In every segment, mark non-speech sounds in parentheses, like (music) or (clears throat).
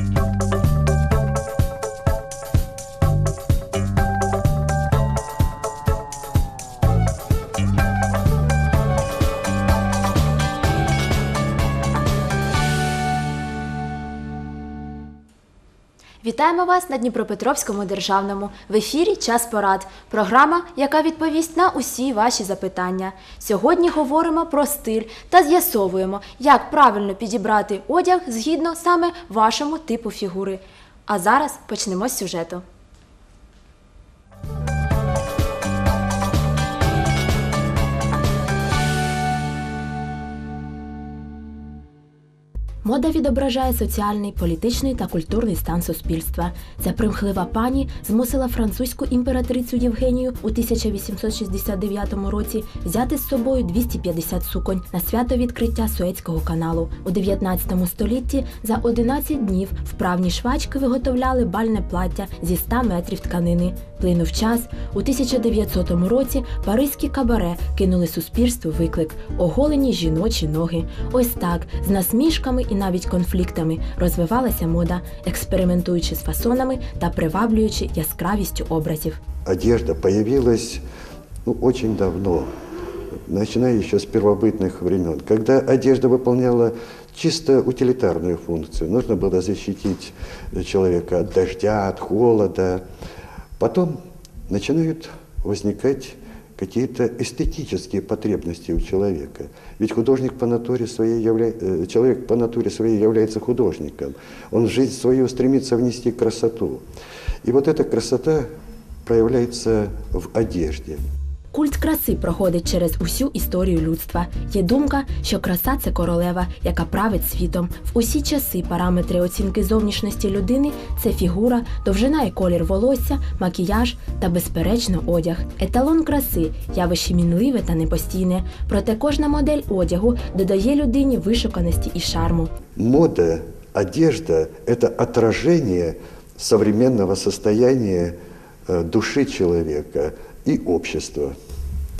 thank you Вітаємо вас на Дніпропетровському державному. В ефірі Час порад. Програма, яка відповість на усі ваші запитання. Сьогодні говоримо про стиль та з'ясовуємо, як правильно підібрати одяг згідно саме вашому типу фігури. А зараз почнемо з сюжету. Мода відображає соціальний, політичний та культурний стан суспільства. Ця примхлива пані змусила французьку імператрицю Євгенію у 1869 році взяти з собою 250 суконь на свято відкриття Суецького каналу. У 19 столітті за 11 днів вправні швачки виготовляли бальне плаття зі 100 метрів тканини. Плинув час. У 1900 році паризькі кабаре кинули суспільству виклик оголені жіночі ноги. Ось так, з насмішками і навіть конфліктами розвивалася мода, експериментуючи з фасонами та приваблюючи яскравістю образів. Одежда появилась ну, очень давно, начиная еще с первобытных времен, когда одежда выполняла чисто утилитарную функцию. Нужно было защитить человека от дождя, от холода. Потом начинают возникать какие-то эстетические потребности у человека. Ведь художник по натуре своей явля... э, человек по натуре своей является художником. Он в жизнь свою стремится внести красоту. И вот эта красота проявляется в одежде. Культ краси проходить через усю історію людства. Є думка, що краса це королева, яка править світом. В усі часи параметри оцінки зовнішності людини це фігура, довжина і колір волосся, макіяж та, безперечно, одяг. Еталон краси явище мінливе та непостійне. Проте кожна модель одягу додає людині вишуканості і шарму. Мода, одежда – это отражение современного состояния э, души человека и общества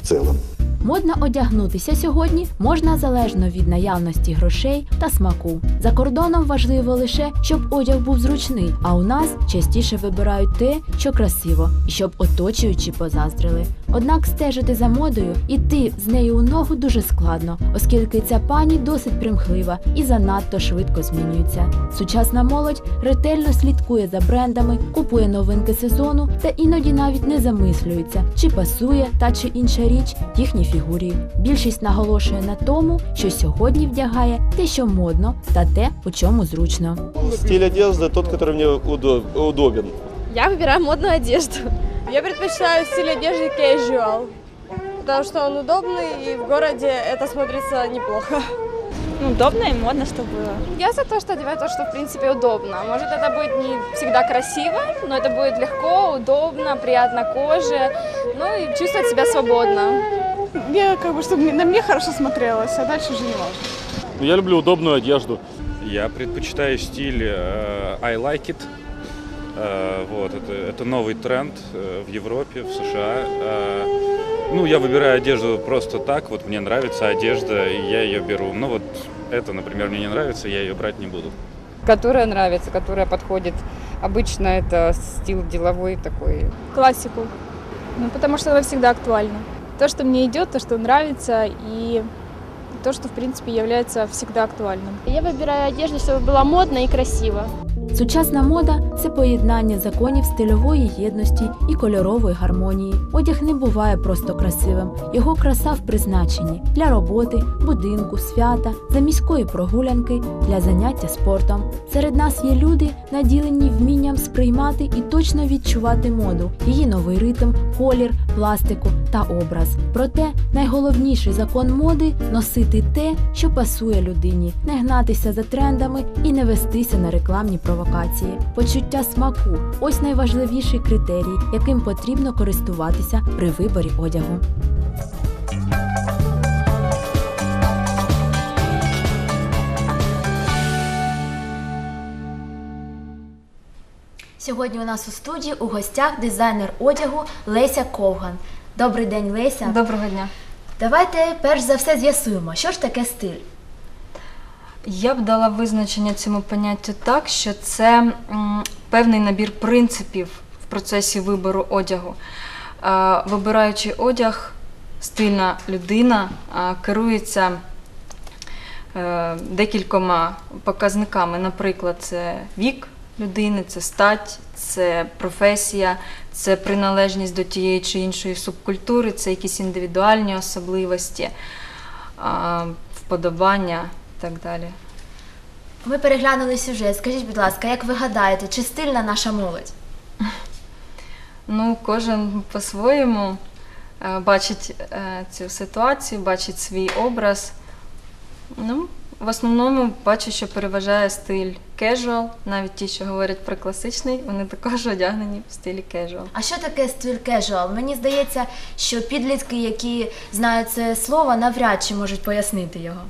целом. Модно одягнутися сьогодні можна залежно від наявності грошей та смаку. За кордоном важливо лише, щоб одяг був зручний, а у нас частіше вибирають те, що красиво, і щоб оточуючі позаздрили. Однак стежити за модою іти з нею у ногу дуже складно, оскільки ця пані досить примхлива і занадто швидко змінюється. Сучасна молодь ретельно слідкує за брендами, купує новинки сезону та іноді навіть не замислюється, чи пасує та чи інша річ їхній фігурі. Більшість наголошує на тому, що сьогодні вдягає те, що модно, та те, у чому зручно. Стиль одежды тот, который мне удо- удобен. Я выбираю модную одежду. Я предпочитаю стиль одежды casual, потому что он удобный и в городе это смотрится неплохо. Ну, удобно и модно, чтобы было. Я за то, что одеваю то, что в принципе удобно. Может, это будет не всегда красиво, но это будет легко, удобно, приятно коже, ну и чувствовать себя свободно. Я как бы, чтобы на мне хорошо смотрелось, а дальше уже не важно. Ну, Я люблю удобную одежду. Я предпочитаю стиль э, I like it. Э, Вот, это, это новый тренд э, в Европе, в США. Э, Ну, я выбираю одежду просто так, вот мне нравится одежда, и я ее беру. Ну вот это, например, мне не нравится, я ее брать не буду. которая нравится, которая подходит. Обычно это стил деловой такой. классику. Ну, потому что она всегда актуальна. То, что мне идет, то, что нравится, и то, что, в принципе, является всегда актуальным. Я выбираю одежду, чтобы была модно и красиво. Сучасна мода це поєднання законів стильової єдності і кольорової гармонії. Одяг не буває просто красивим. Його краса в призначенні для роботи, будинку, свята, за міської прогулянки, для заняття спортом. Серед нас є люди, наділені вмінням сприймати і точно відчувати моду, її новий ритм, колір, пластику та образ. Проте найголовніший закон моди носити те, що пасує людині, не гнатися за трендами і не вестися на рекламні провокації. Почуття смаку ось найважливіший критерій, яким потрібно користуватися при виборі одягу. Сьогодні у нас у студії у гостях дизайнер одягу Леся Ковган. Добрий день, Леся. Доброго дня. Давайте перш за все з'ясуємо, що ж таке стиль. Я б дала визначення цьому поняттю так, що це певний набір принципів в процесі вибору одягу. Вибираючи одяг, стильна людина керується е, декількома показниками. Наприклад, це вік людини, це стать, це професія, це приналежність до тієї чи іншої субкультури, це якісь індивідуальні особливості, вподобання так далі. Ми переглянули сюжет. Скажіть, будь ласка, як ви гадаєте, чи стильна наша молодь? (laughs) Ну, кожен по-своєму е, бачить е, цю ситуацію, бачить свій образ. Ну, в основному бачу, що переважає стиль casual, навіть ті, що говорять про класичний, вони також одягнені в стилі casual. А що таке стиль кежуал? Мені здається, що підлітки, які знають це слово, навряд чи можуть пояснити його.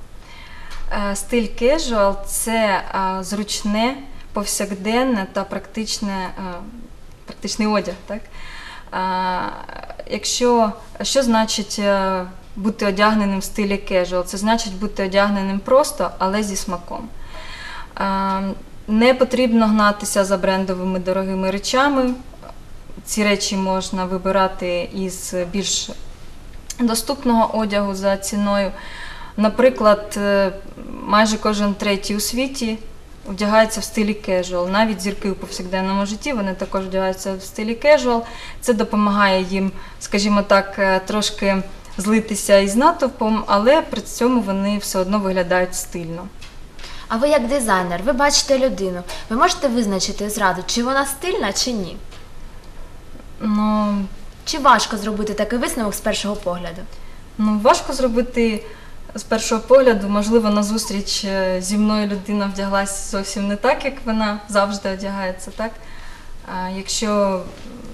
Е, Стиль casual – це е, зручне, повсякденне та практичне, е, практичний одяг. Так? Якщо, що значить бути одягненим в стилі casual? Це значить бути одягненим просто, але зі смаком. Не потрібно гнатися за брендовими дорогими речами. Ці речі можна вибирати із більш доступного одягу за ціною. Наприклад, е, майже кожен третій у світі вдягається в стилі кежуал. Навіть зірки у повсякденному житті вони також вдягаються в стилі кежуал. Це допомагає їм, скажімо так, е, трошки злитися із натовпом, але при цьому вони все одно виглядають стильно. А ви як дизайнер, ви бачите людину. Ви можете визначити зразу, чи вона стильна, чи ні? Ну, Чи важко зробити такий висновок з першого погляду? Ну, важко зробити з першого погляду. Можливо, на зустріч е, зі мною людина вдяглась зовсім не так, як вона завжди одягається, так? А якщо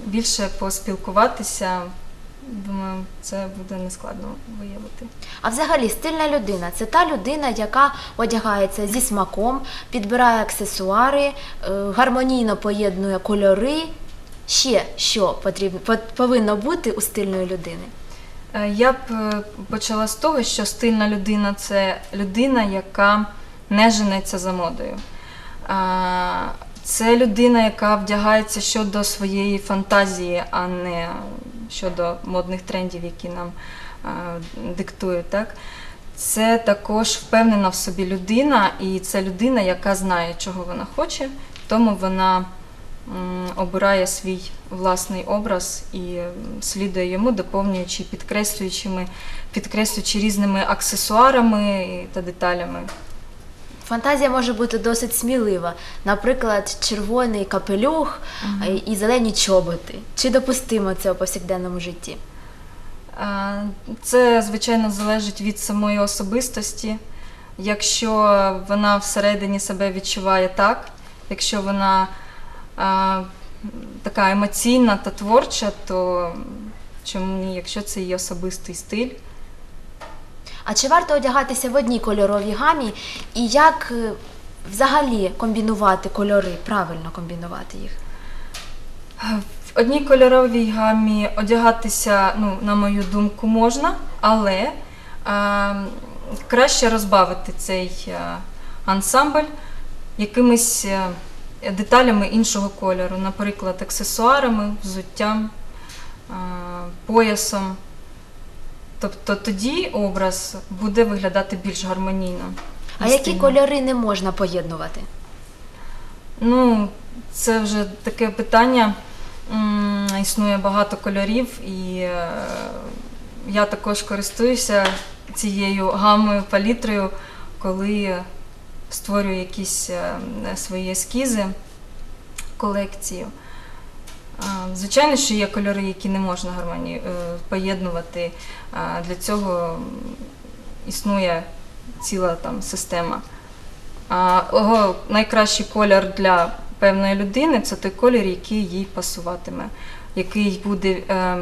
більше поспілкуватися, думаю, це буде нескладно виявити. А взагалі стильна людина це та людина, яка одягається зі смаком, підбирає аксесуари, е, гармонійно поєднує кольори. Ще що потрібно по- повинно бути у стильної людини? Е, Я б е, почала з того, що стильна людина це людина, яка не женеться за модою. Це людина, яка вдягається щодо своєї фантазії, а не щодо модних трендів, які нам диктують. Так? Це також впевнена в собі людина, і це людина, яка знає, чого вона хоче, тому вона обирає свій власний образ і слідує йому, доповнюючи, підкреслюючими, підкреслюючи різними аксесуарами та деталями. Фантазія може бути досить смілива. Наприклад, червоний капелюх е, і зелені чоботи. Чи допустимо це у повсякденному житті? Це, звичайно, залежить від самої особистості. Якщо вона всередині себе відчуває так, якщо вона така емоційна та творча, то чому ні, якщо це її особистий стиль. А чи варто одягатися в одній кольоровій гамі? І як е, взагалі комбінувати кольори, правильно комбінувати їх? В одній кольоровій гамі одягатися, ну, на мою думку, можна, але а, краще розбавити цей ансамбль якимись е, деталями іншого кольору, наприклад, аксесуарами, взуттям, поясом. Тобто тоді образ буде виглядати більш гармонійно. А які кольори не можна поєднувати? Ну, це вже таке питання. Існує багато кольорів, і е, я також користуюся цією гамою, палітрою, коли створюю якісь е, свої ескізи, колекцію. А, Звичайно, що є кольори, які не можна гармоні... е, поєднувати. Для цього існує ціла там система. Ого, найкращий колір для певної людини це той колір, який їй пасуватиме, який буде е,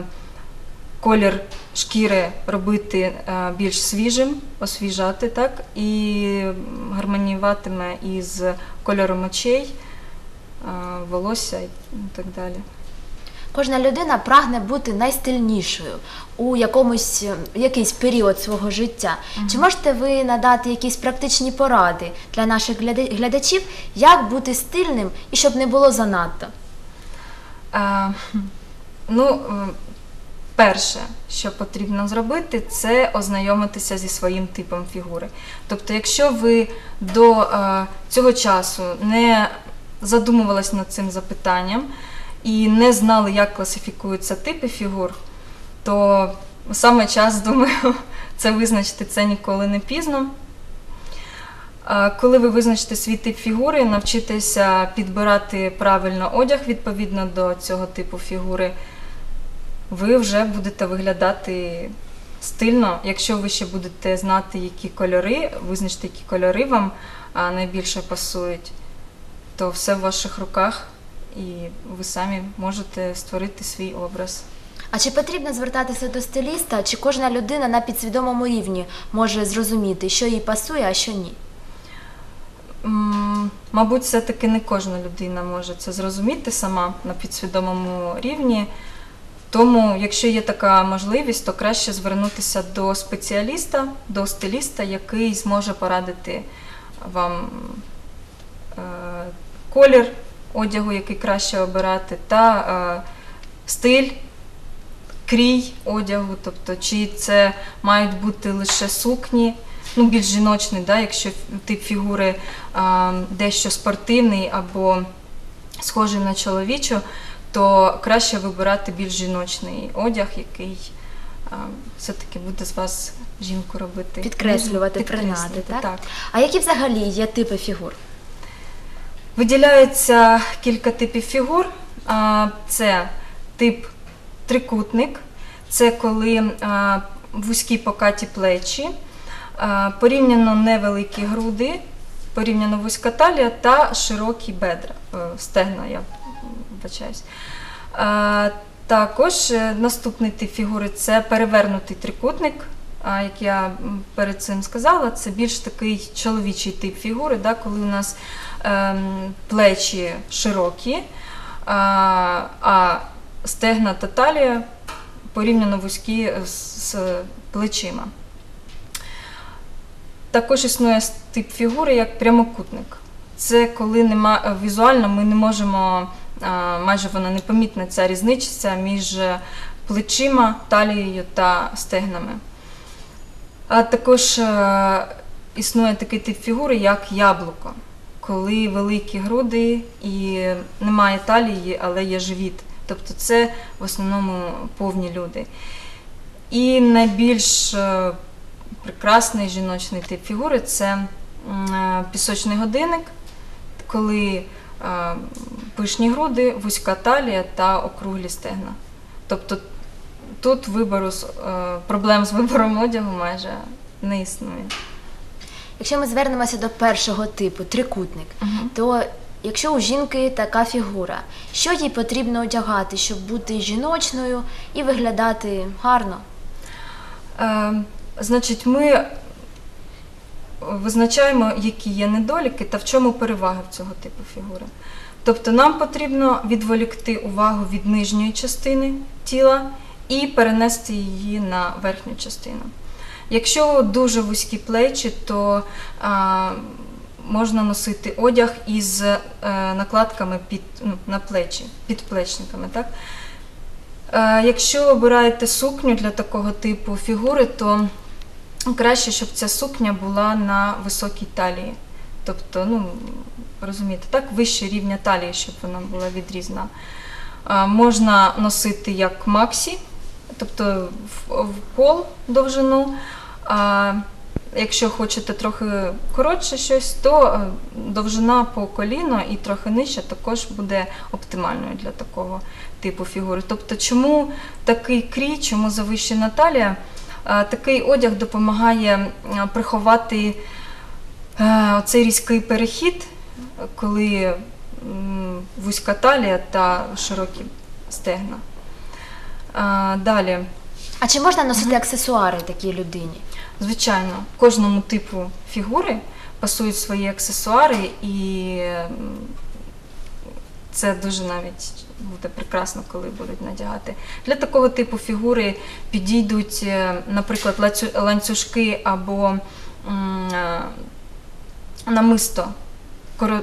колір шкіри робити е, більш свіжим, освіжати, так, і гармоніюватиме із кольором очей, е, волосся і так далі. Кожна людина прагне бути найстильнішою у якомусь е, якийсь період свого життя. Чи можете ви надати якісь практичні поради для наших глядачів, як бути стильним і щоб не було занадто? Е, ну, перше, що потрібно зробити, це ознайомитися зі своїм типом фігури. Тобто, якщо ви до е, цього часу не задумувались над цим запитанням і не знали, як класифікуються типи фігур, то саме час, (laughs) думаю, це визначити це ніколи не пізно. А Коли ви визначите свій тип фігури, навчитеся підбирати правильно одяг відповідно до цього типу фігури, ви вже будете виглядати стильно. Якщо ви ще будете знати, які кольори, визначити, які кольори вам найбільше пасують, то все в ваших руках, і ви самі можете створити свій образ. А чи потрібно звертатися до стиліста, чи кожна людина на підсвідомому рівні може зрозуміти, що їй пасує, а що ні? Мабуть, все-таки не кожна людина може це зрозуміти сама на підсвідомому рівні. Тому, якщо є така можливість, то краще звернутися до спеціаліста, до стиліста, який зможе порадити вам е, колір одягу, який краще обирати, та е, стиль, крій одягу, тобто чи це мають бути лише сукні, ну, більш жіночний, да, якщо тип фігури а, дещо спортивний або схожий на чоловічу, то краще вибирати більш жіночний одяг, який все-таки буде з вас жінку робити. Підкреслювати, принади, так? так. А які взагалі є типи фігур? Виділяється кілька типів фігур. Це тип трикутник, це коли вузькі покаті плечі, порівняно невеликі груди, порівняно вузька талія та широкі бедра, е, стегна, я вибачаюсь. Також е, наступний тип фігури це перевернутий трикутник. Як я перед цим сказала, це більш такий чоловічий тип фігури, коли у нас ем, плечі широкі, а, стегна та талія порівняно вузькі з, плечима. Також існує тип фігури як прямокутник. Це коли візуально ми не можемо, майже вона непомітна ця різниця між плечима, талією та стегнами. А також е, існує такий тип фігури, як яблуко, коли великі груди і немає талії, але є живіт. Тобто це в основному повні люди. І найбільш е, прекрасний жіночний тип фігури це е, пісочний годинник, коли е, пишні груди, вузька талія та округлі стегна. Тобто тут вибору, е, проблем з вибором одягу майже не існує. Якщо ми звернемося до першого типу трикутник, то якщо у жінки така фігура, що їй потрібно одягати, щоб бути жіночною і виглядати гарно? Е, значить, ми визначаємо, які є недоліки та в чому переваги в цього типу фігури. Тобто нам потрібно відволікти увагу від нижньої частини тіла і перенести її на верхню частину. Якщо дуже вузькі плечі, то а, можна носити одяг із е, накладками під, ну, на плечі, підплечниками. Так? Е, Якщо обираєте сукню для такого типу фігури, то краще, щоб ця сукня була на високій талії. Тобто, ну, розумієте, так, вище рівня талії, щоб вона була відрізана. Е, Можна носити як максі, тобто в, в пол довжину. А якщо хочете трохи коротше щось, то е, довжина по коліно і трохи нижче також буде оптимальною для такого типу фігури. Тобто, чому такий крій, чому завищена талія? Е, Такий одяг допомагає е, приховати е, оцей різкий перехід, коли вузька талія та широкі стегна. Далі. А чи можна носити аксесуари такій людині? Звичайно, кожному типу фігури пасують свої аксесуари, і Це дуже навіть буде прекрасно, коли будуть надягати. Для такого типу фігури підійдуть, е, наприклад, ланцюжки або е, намисто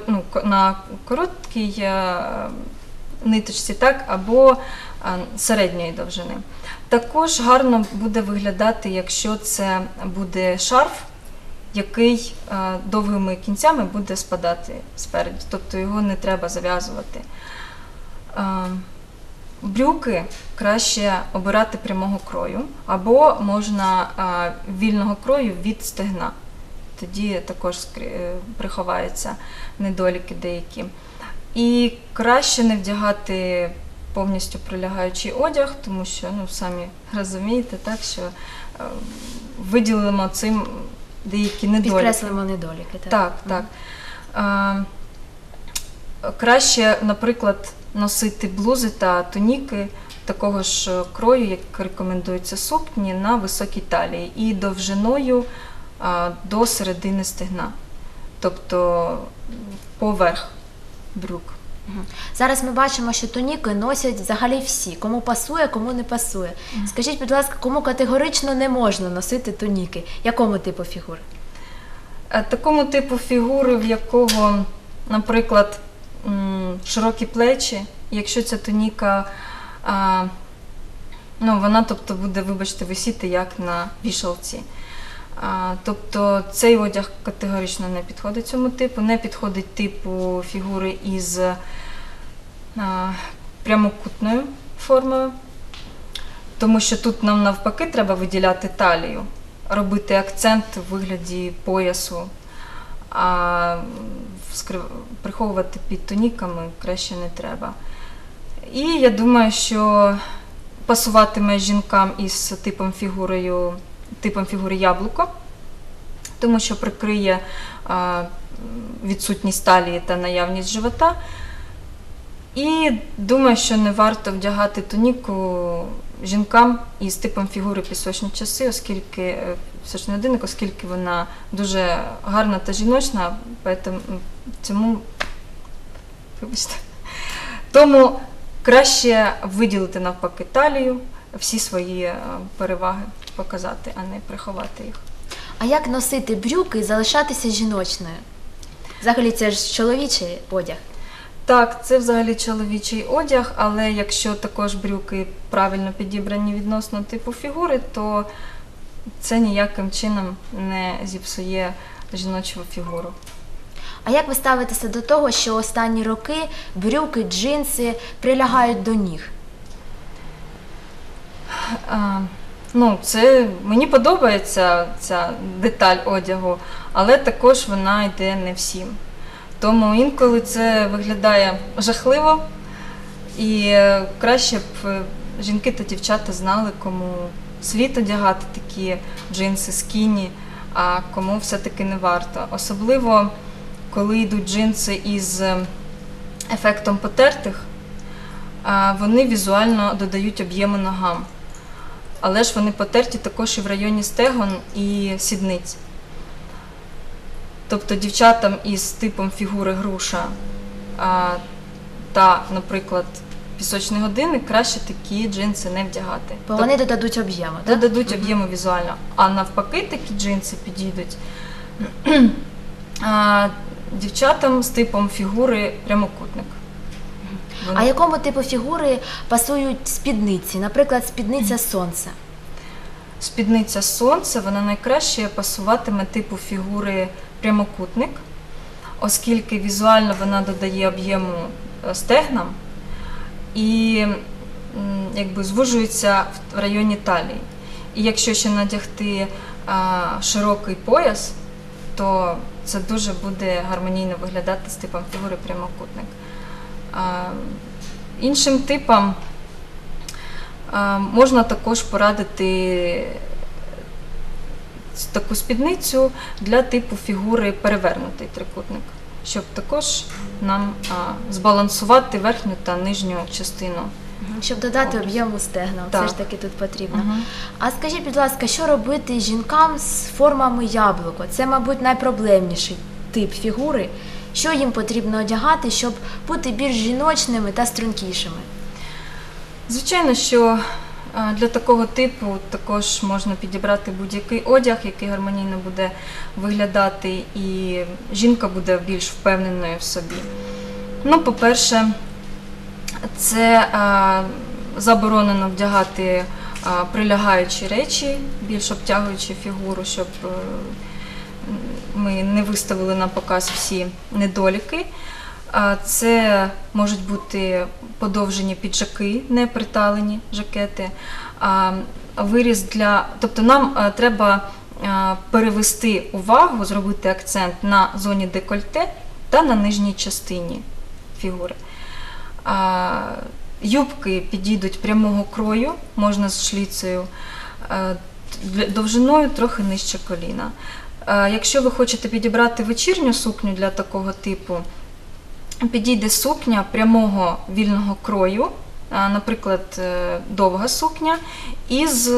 ну, на короткій е, ниточці, так, або середньої довжини. Також гарно буде виглядати, якщо це буде шарф, який довгими кінцями буде спадати спереді, тобто його не треба зав'язувати. Брюки краще обирати прямого крою, або можна вільного крою від стегна. Тоді також е, приховаються недоліки деякі. І краще не вдягати повністю прилягаючий одяг, тому що ну, самі розумієте, так, що е, виділимо цим деякі недоліки. Підкреслимо недоліки. Так, Так, так. Краще, наприклад, носити блузи та туніки такого ж крою, як рекомендується сукні, на високій талії і довжиною е, до середини стегна, тобто поверх брюк. Зараз ми бачимо, що туніки носять взагалі всі, кому пасує, кому не пасує. Скажіть, будь ласка, кому категорично не можна носити туніки? Якому типу фігури? Е, Такому типу фігури, в якого, наприклад, широкі плечі, якщо ця туніка, а, ну, вона тобто, буде, вибачте, висіти як на вішалці. А, тобто цей одяг категорично не підходить цьому типу, не підходить типу фігури із а, прямокутною формою, тому що тут нам навпаки треба виділяти талію робити акцент у вигляді поясу, а приховувати під тоніками краще не треба. І я думаю, що пасуватиме жінкам із типом фігурою, типом фігури яблуко, тому що прикриє відсутність талії та наявність живота. І думаю, що не варто вдягати туніку жінкам із типом фігури пісочні часи, оскільки е, пісочний годинник, оскільки вона дуже гарна та жіночна, цьому вибачте. Тому краще виділити навпаки талію, всі свої е, переваги показати, а не приховати їх. А як носити брюки і залишатися жіночною? Взагалі, це ж чоловічий одяг. Так, це взагалі чоловічий одяг, але якщо також брюки правильно підібрані відносно типу фігури, то це ніяким чином не зіпсує жіночу фігуру. А як ви ставитеся до того, що останні роки брюки, джинси прилягають до ніг? А, ну, це мені подобається ця деталь одягу, але також вона йде не всім. Тому інколи це виглядає жахливо, і е, краще б е, жінки та дівчата знали, кому слід одягати такі джинси скіні, а кому все-таки не варто. Особливо, коли йдуть джинси із е, ефектом потертих, вони візуально додають об'єму ногам. Але ж вони потерті також і в районі стегон і сідниць. Тобто дівчатам із типом фігури груша а, та, наприклад, пісочний годинник краще такі джинси не вдягати. Бо вони додадуть об'єму. так? додадуть об'єму візуально. А навпаки, такі джинси підійдуть (clears throat) а, дівчатам з типом фігури прямокутник. А якому типу фігури пасують спідниці? Наприклад, спідниця сонця. Спідниця сонце, вона найкраще пасуватиме типу фігури прямокутник, оскільки візуально вона додає об'єму е, стегнам і якби звужується в районі талії. І якщо ще надягти а, широкий пояс, то це дуже буде гармонійно виглядати з типом фігури прямокутник. Іншим типам а, можна також порадити таку спідницю для типу фігури перевернутий трикутник, щоб також нам а, збалансувати верхню та нижню частину. Щоб додати об'єму стегна, все ж таки тут потрібно. Мгм. А скажіть, будь ласка, що робити жінкам з формами яблуко? Це, мабуть, найпроблемніший тип фігури. що їм потрібно одягати, щоб бути більш жіночними та стрункішими. Звичайно, що для такого типу також можна підібрати будь-який одяг, який гармонійно буде виглядати, і жінка буде більш впевненою в собі. Ну, по-перше, це заборонено вдягати прилягаючі речі, більш обтягуючи фігуру, щоб е, ми не виставили на показ всі недоліки. Це можуть бути подовжені піджаки, не приталені жакети. Виріз для, тобто нам е, треба е, перевести увагу, зробити акцент на зоні декольте та на нижній частині фігури. Юбки підійдуть прямого крою, можна з шліцею, е, довжиною трохи нижче коліна. Якщо ви хочете підібрати вечірню сукню для такого типу, підійде сукня прямого вільного крою, наприклад, е, довга сукня, із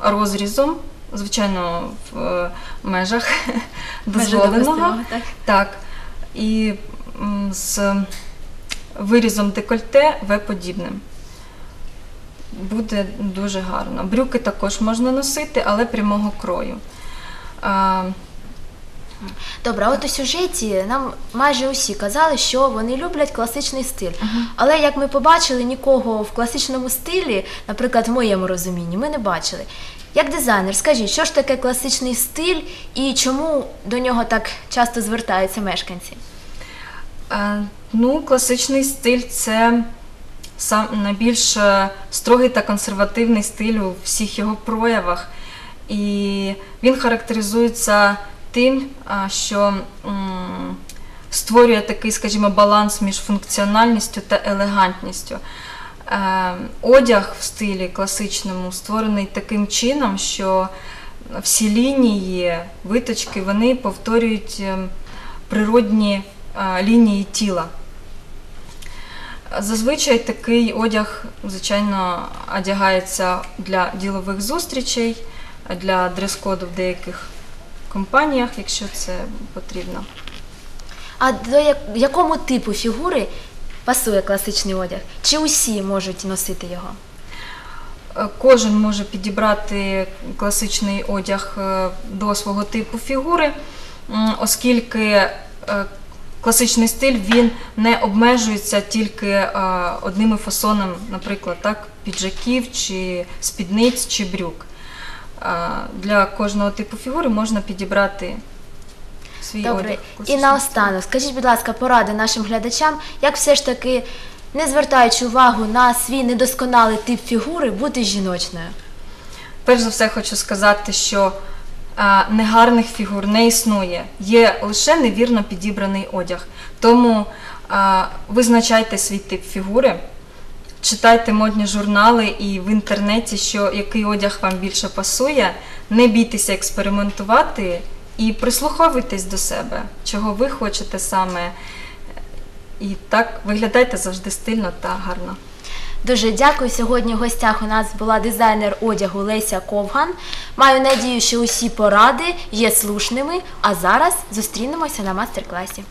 розрізом, звичайно, в е, межах (laughs) дозволеного. так? Так. І з вирізом декольте В-подібним. Буде дуже гарно. Брюки також можна носити, але прямого крою. Добре, а от у сюжеті нам майже усі казали, що вони люблять класичний стиль. Але як ми побачили, нікого в класичному стилі, наприклад, в моєму розумінні, ми не бачили. Як дизайнер, скажіть, що ж таке класичний стиль і чому до нього так часто звертаються мешканці? Е, Ну, класичний стиль це сам найбільш е, строгий та консервативний стиль у всіх його проявах. І він характеризується тим, що створює такий, скажімо, баланс між функціональністю та елегантністю. Е, Одяг в стилі класичному створений таким чином, що всі лінії, виточки, вони повторюють ем, природні е, лінії тіла. Зазвичай такий одяг, звичайно, одягається для ділових зустрічей, для дрес-коду в деяких компаніях, якщо це потрібно. А до як- якому типу фігури пасує класичний одяг? Чи усі можуть носити його? Е, Кожен може підібрати класичний одяг е, до свого типу фігури, м, оскільки е, класичний стиль він не обмежується тільки е, одними фасонами, наприклад, так, піджаків, чи спідниць, чи брюк. Для кожного типу фігури можна підібрати свій Добре. одяг. І наостанок, скажіть, будь ласка, поради нашим глядачам, як все ж таки, не звертаючи увагу на свій недосконалий тип фігури, бути жіночною. Перш за все хочу сказати, що а, негарних фігур не існує. Є лише невірно підібраний одяг. Тому а, визначайте свій тип фігури, читайте модні журнали і в інтернеті, що який одяг вам більше пасує. Не бійтеся експериментувати і прислуховуйтесь до себе, чого ви хочете саме. І так виглядайте завжди стильно та гарно. Дуже дякую. Сьогодні в гостях у нас була дизайнер одягу Леся Ковган. Маю надію, що усі поради є слушними. А зараз зустрінемося на мастер-класі.